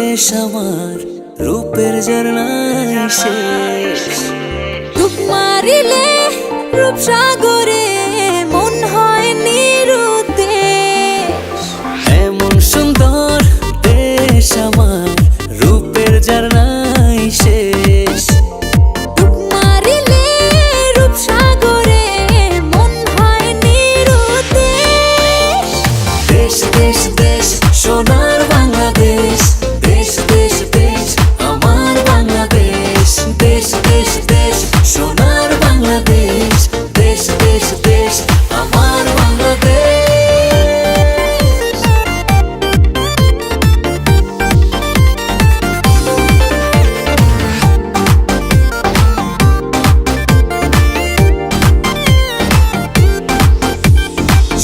দেশ আমার রূপের ঝর্ণায় শেষ। ডুব মারিলে রূপসাগরে মন হয় নিরুদ্দেশ। এমন সুন্দর দেশ আমার রূপের ঝর্ণায় শেষ। দেশ দেশ দেশ সোনার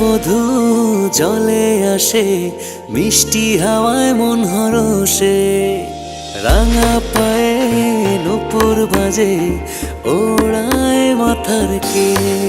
বধু জলে আসে মিষ্টি হাওয়ায় মন হরসে রাঙা পায়ে নুপুর বাজে ওড়ায় মাথার কেশ।